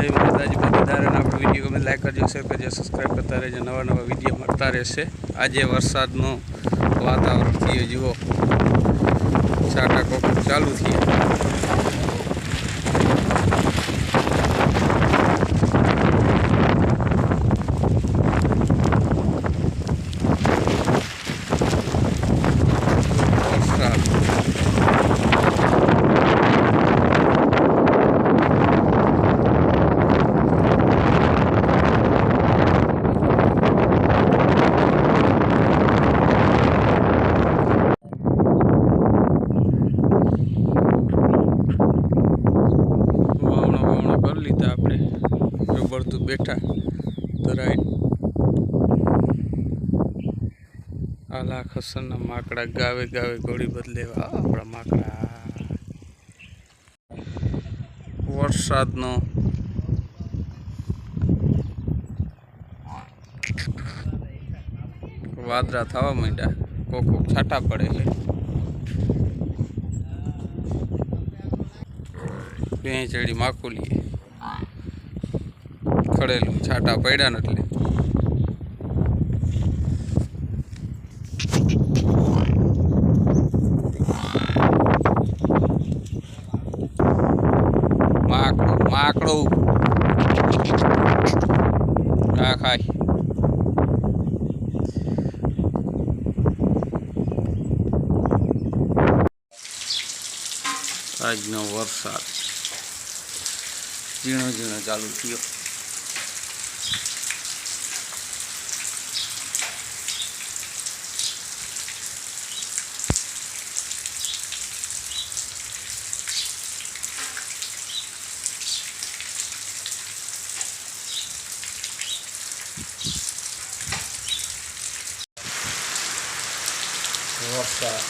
જય માતાજી બધાને આપણો વિડીયો ગમે લાઈક કરજો શેર કરજો સબસ્ક્રાઈબ કરતા રહેજો નવા નવા વિડીયો મળતા રહેશે આજે વરસાદનું વાતાવરણ થયું જુઓ છાટા કોક ચાલુ થયા વરસાદ ગબડતું બેઠા ધરાઈ આલા ખસનના માકડા ગાવે ગાવે ગોળી બદલેવા. આપણા માકડા. વરસાદનો વાદળા થવા માંડ્યા. કોક કોક છાંટા પડે છે ભેંચડી માખુલીએ. ખડેલું છાટા પડ્યા ને એટલે. માકડો માકડું. ખાય. આજનો વરસાદ ઝીણો ઝીણો ચાલુ થયો. વરસાદ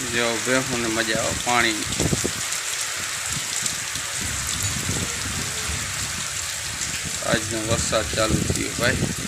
જો બેહુને મજા આવે પાણી. આજનો વરસાદ ચાલુ થયો ભાઈ.